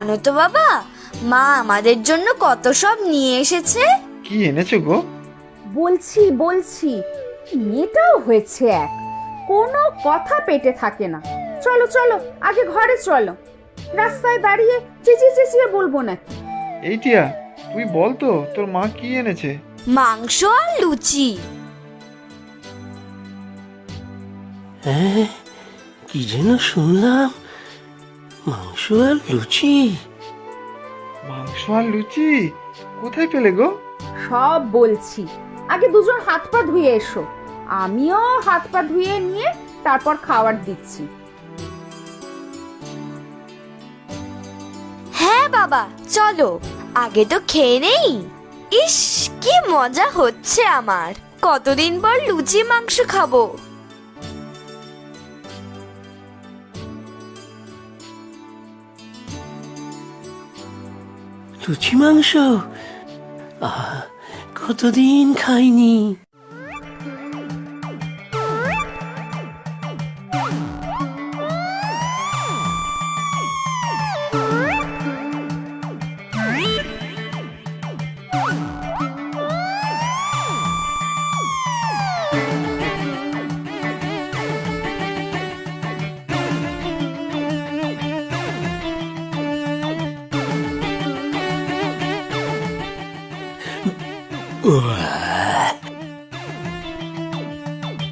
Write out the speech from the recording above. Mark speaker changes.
Speaker 1: জানো তো বাবা মা আমাদের জন্য কত সব নিয়ে এসেছে।
Speaker 2: কি এনেছো গো?
Speaker 3: বলছি বলছি মেয়েটাও হয়েছে এক? কোনো কথা পেটে থাকে না। চলো চলো আগে ঘরে চলো। রাস্তায় দাঁড়িয়ে চেঁচিয়ে চেঁচিয়ে বলব নাকি?
Speaker 2: এই টিয়া তুই বল তো তোর মা কি এনেছে?
Speaker 1: মাংস আর লুচি।
Speaker 4: হ্যাঁ কি যেন শুনলাম। আর লুচি।
Speaker 2: মাংস আর লুচি? কোথায় পেলে গো?
Speaker 3: সব বলছি। আগে দুজন হাত পা ধুয়ে এসো। আমিও হাত পা ধুয়ে নিয়ে তারপর খাবার দিচ্ছি।
Speaker 1: হ্যাঁ বাবা চলো। আগে তো খেয়ে নেই। ইস কি মজা হচ্ছে আমার। কতদিন পর লুচি মাংস খাব।
Speaker 4: লুচি মাংস আহ কতদিন খাইনি? う。